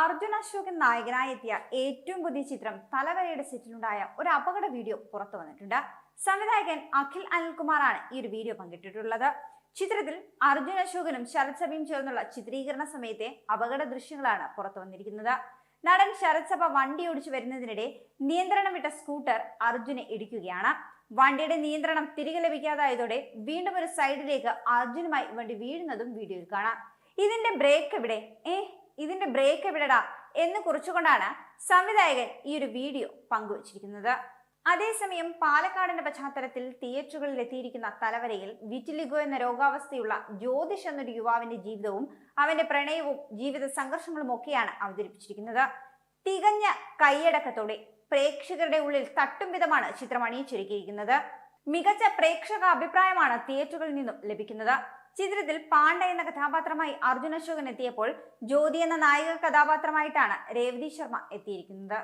അർജുൻ അശോകൻ നായകനായി എത്തിയ ഏറ്റവും പുതിയ ചിത്രം തലവരയുടെ സെറ്റിലുണ്ടായ ഒരു അപകട വീഡിയോ പുറത്തു വന്നിട്ടുണ്ട്. സംവിധായകൻ അഖിൽ അനിൽകുമാറാണ് ഈ ഒരു വീഡിയോ പങ്കിട്ടിട്ടുള്ളത്. ചിത്രത്തിൽ അർജുൻ അശോകനും ശരത് സഭയും ചേർന്നുള്ള ചിത്രീകരണ സമയത്തെ അപകട ദൃശ്യങ്ങളാണ് പുറത്തു വന്നിരിക്കുന്നത്. നടൻ ശരത് സഭ വണ്ടി ഓടിച്ചു വരുന്നതിനിടെ നിയന്ത്രണം വിട്ട സ്കൂട്ടർ അർജുനെ ഇടിക്കുകയാണ്. വണ്ടിയുടെ നിയന്ത്രണം തിരികെ ലഭിക്കാതായതോടെ വീണ്ടും ഒരു സൈഡിലേക്ക് അർജുനുമായി വണ്ടി വീഴുന്നതും വീഡിയോയിൽ കാണാം. ഇതിന്റെ ബ്രേക്ക് എവിടെ? ഏ ഇതിന്റെ ബ്രേക്ക് എവിടെടാ എന്ന് കുറിച്ചുകൊണ്ടാണ് സംവിധായകൻ ഈ ഒരു വീഡിയോ പങ്കുവച്ചിരിക്കുന്നത്. അതേസമയം പാലക്കാടിന്റെ പശ്ചാത്തലത്തിൽ തിയേറ്ററുകളിൽ എത്തിയിരിക്കുന്ന തലവരയിൽ വിറ്റിലിഗോ എന്ന രോഗാവസ്ഥയുള്ള ജ്യോതിഷ് എന്നൊരു യുവാവിന്റെ ജീവിതവും അവന്റെ പ്രണയവും ജീവിത സംഘർഷങ്ങളും ഒക്കെയാണ് അവതരിപ്പിച്ചിരിക്കുന്നത്. തികഞ്ഞ കൈയടക്കത്തോടെ പ്രേക്ഷകരുടെ ഉള്ളിൽ തട്ടും വിധമാണ് ചിത്രം അണിയിച്ചൊരുക്കിയിരിക്കുന്നത്. മികച്ച പ്രേക്ഷക അഭിപ്രായമാണ് തിയേറ്ററുകളിൽ നിന്നും ലഭിക്കുന്നത്. ചിത്രത്തിൽ പാണ്ഡ എന്ന കഥാപാത്രമായി അർജുൻ അശോകൻ എത്തിയപ്പോൾ ജ്യോതി എന്ന നായിക കഥാപാത്രമായിട്ടാണ് രേവതി ശർമ്മ എത്തിയിരിക്കുന്നത്.